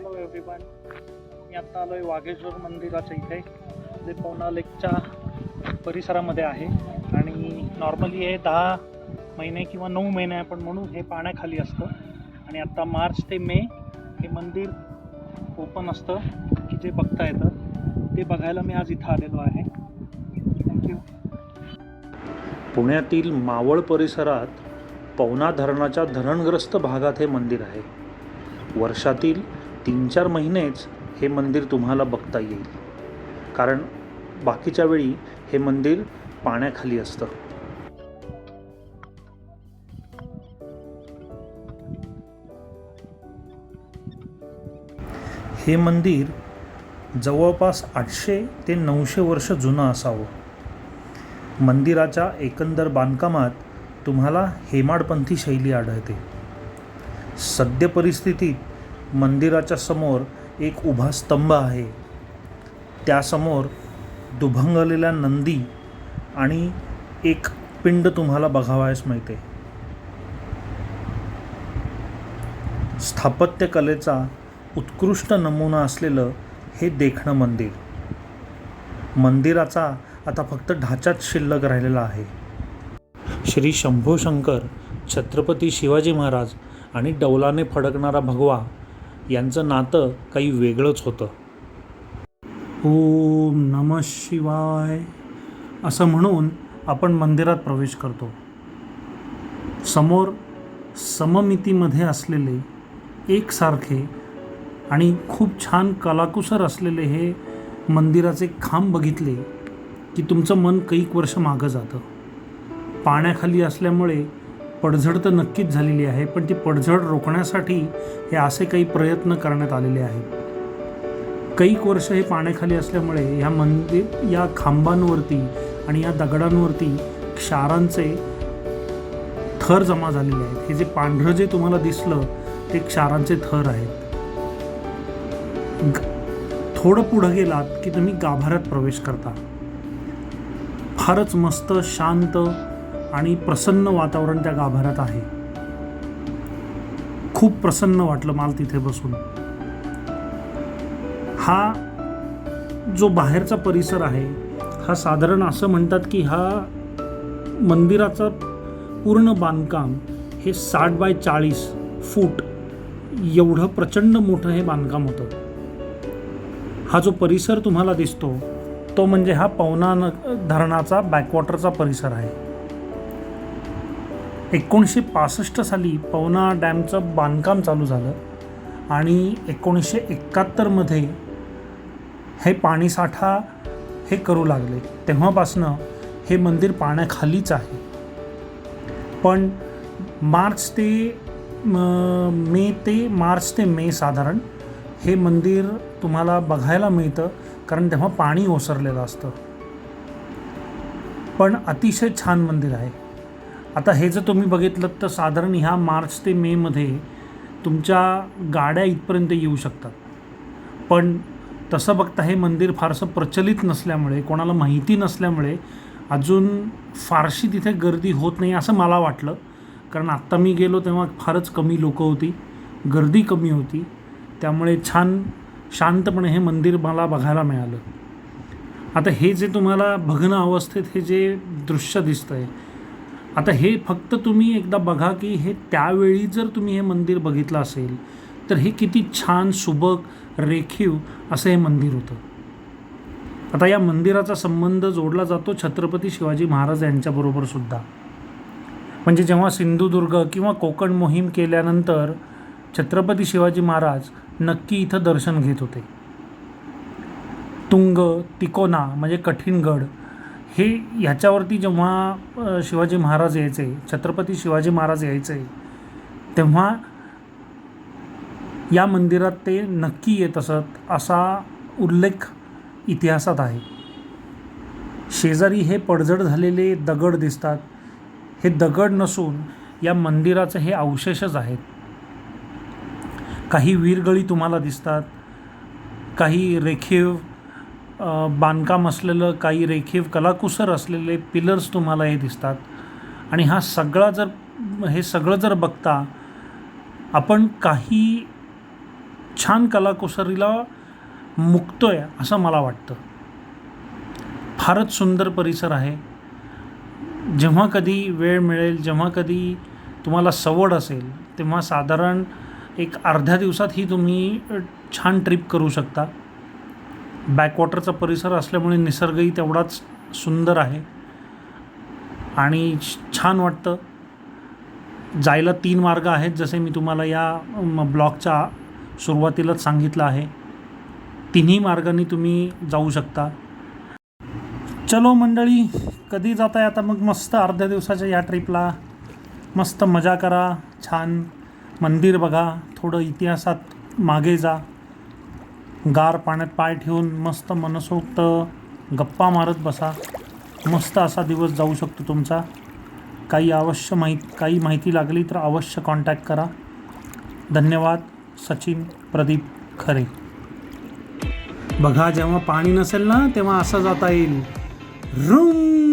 Hello everyone मी आत्ता आलो आहे वाघेश्वर मंदिराच्या इथे जे पवना लेकच्या परिसरामध्ये आहे. आणि नॉर्मली हे दहा महिने किंवा नऊ महिने आपण म्हणू हे पाण्याखाली असतं. आणि आत्ता मार्च ते मे हे मंदिर ओपन असतं की जे बघता येतं. ते बघायला मी आज इथं आलेलो आहे. थँक्यू पुण्यातील मावळ परिसरात पवना धरणाच्या धरणग्रस्त भागात हे मंदिर आहे. वर्षातील तीन चार महिनेच हे मंदिर तुम्हाला बघता येईल. कारण बाकीच्या वेळी हे मंदिर पाण्याखाली असतं. हे मंदिर जवळपास आठशे ते नऊशे वर्ष जुनं असावं. मंदिराच्या एकंदर बांधकामात तुम्हाला हेमाडपंथी शैली आढळते. सद्य परिस्थितीत मंदिराच्या समोर एक उभा स्तंभ आहे. त्यासमोर दुभंगलेल्या नंदी आणि एक पिंड तुम्हाला बघावयास मिळते. स्थापत्यकलेचा उत्कृष्ट नमुना असलेलं हे देखणं मंदिर. मंदिराचा आता फक्त ढाचाच शिल्लक राहिलेला आहे. श्री शंभू शंकर छत्रपती शिवाजी महाराज आणि डौलाने फडकणारा भगवा यांचं नातं काही वेगळंच होतं. ओम नम शिवाय. असं म्हणून आपण मंदिरात प्रवेश करतो. समोर सममितीमध्ये असलेले एकसारखे आणि खूप छान कलाकुसर असलेले हे मंदिराचे खांब बघितले की तुमचं मन कैक वर्ष मागं जातं. पाण्याखाली असल्यामुळे पडझड तर नक्कीच झालेली आहे पण ती पडझड रोखण्यासाठी हे असे काही प्रयत्न करण्यात आलेले आहेत. कैक वर्ष हे पाण्याखाली असल्यामुळे ह्या मंदिर या खांबांवरती आणि या दगडांवरती क्षारांचे थर जमा झालेले आहेत. हे जे पांढरं जे तुम्हाला दिसलं ते क्षारांचे थर आहेत. थोडं पुढं गेलात की तुम्ही गाभाऱ्यात प्रवेश करता. फारच मस्त शांत आणि प्रसन्न वातावरण त्या गाभाऱ्यात आहे. खूप प्रसन्न वाटलं मला तिथे बसून. हा जो बाहेरचा परिसर आहे हा साधारण असं म्हणतात की हा मंदिराचं पूर्ण बांधकाम हे साठ बाय चाळीस फूट एवढं प्रचंड मोठं हे बांधकाम होतं. हा जो परिसर तुम्हाला दिसतो तो म्हणजे हा पवना धरणाचा बॅकवॉटरचा परिसर आहे. एकोणीसशे पासष्ट साली पवना डॅमचं बांधकाम चालू झालं आणि एकोणीसशे एकाहत्तरमध्ये हे पाणीसाठा हे करू लागले. तेव्हापासनं हे मंदिर पाण्याखालीच आहे. पण मार्च ते मे ते मार्च ते मे साधारण हे मंदिर तुम्हाला बघायला मिळतं कारण तेव्हा पाणी ओसरलेलं असतं. पण अतिशय छान मंदिर आहे. आता हे जर तुम्ही बघितलं तर साधारण ह्या मार्च ते मेमध्ये तुमच्या गाड्या इथपर्यंत येऊ शकतात. पण तसं बघता हे मंदिर फारसं प्रचलित नसल्यामुळे कोणाला माहिती नसल्यामुळे अजून फारशी तिथे गर्दी होत नाही असं मला वाटलं. कारण आत्ता मी गेलो तेव्हा फारच कमी लोकं होती गर्दी कमी होती. त्यामुळे छान शांतपणे हे मंदिर मला बघायला मिळालं. आता हे जे तुम्हाला भग्न अवस्थेत हे जे दृश्य दिसतं आहे आता हे फक्त तुम्ही एकदा बघा की हे त्यावेळी जर तुम्ही हे मंदिर बघितलं असेल तर हे किती छान सुबक रेखीव असं हे मंदिर होतं. आता या मंदिराचा संबंध जोडला जातो छत्रपती शिवाजी महाराज यांच्याबरोबर सुद्धा. म्हणजे जेव्हा सिंधुदुर्ग किंवा कोकण मोहीम केल्यानंतर छत्रपती शिवाजी महाराज नक्की इथं दर्शन घेत होते. तुंग तिकोना म्हणजे कठीण गड हे ह्याच्यावरती जेव्हा शिवाजी महाराज यायचे छत्रपती शिवाजी महाराज यायचे तेव्हा या मंदिरात ते नक्की येत असत असा उल्लेख इतिहासात आहे. शेजारी हे पडझड झालेले दगड दिसतात. हे दगड नसून या मंदिराचे हे अवशेषच आहेत. काही वीरगळी तुम्हाला दिसतात काही रेखीव बांधकाम असलेलं काही रेखीव कलाकुसर असलेले पिलर्स तुम्हाला हे दिसतात. आणि हा सगळा जर हे सगळं जर बघता आपण काही छान कलाकुसरीला मुक्तोय असं मला वाटतं. फारच सुंदर परिसर आहे. जेव्हा कधी वेळ मिळेल जेव्हा कधी तुम्हाला सवड असेल तेव्हा साधारण एक अर्ध्या दिवसात ही तुम्ही छान ट्रिप करू शकता. बॅकवॉटरचा परिसर असल्यामुळे निसर्गही तेवढाच सुंदर आहे. आणि छान वाटतं. जायला तीन मार्ग आहेत जसे मी तुम्हाला या ब्लॉगच्या सुरुवातीलाच सांगितलं आहे. तिन्ही मार्गाने तुम्ही जाऊ शकता. चलो मंडळी कधी जाताय आता? मग मस्त अर्ध्या दिवसाच्या या ट्रिपला. मस्त मजा करा. छान मंदिर बघा. थोडं इतिहासात मागे जा. गार पाण्यात पाय ठेवून मस्त मनसोक्त गप्पा मारत बसा. मस्त असा दिवस जाऊ शकतो तुमचा. काही अवश्य माहीत काही माहिती लागली तर अवश्य कॉन्टॅक्ट करा. धन्यवाद सचिन प्रदीप खरे. बघा जेव्हा पाणी नसेल ना तेव्हा असं जाता येईल. रूम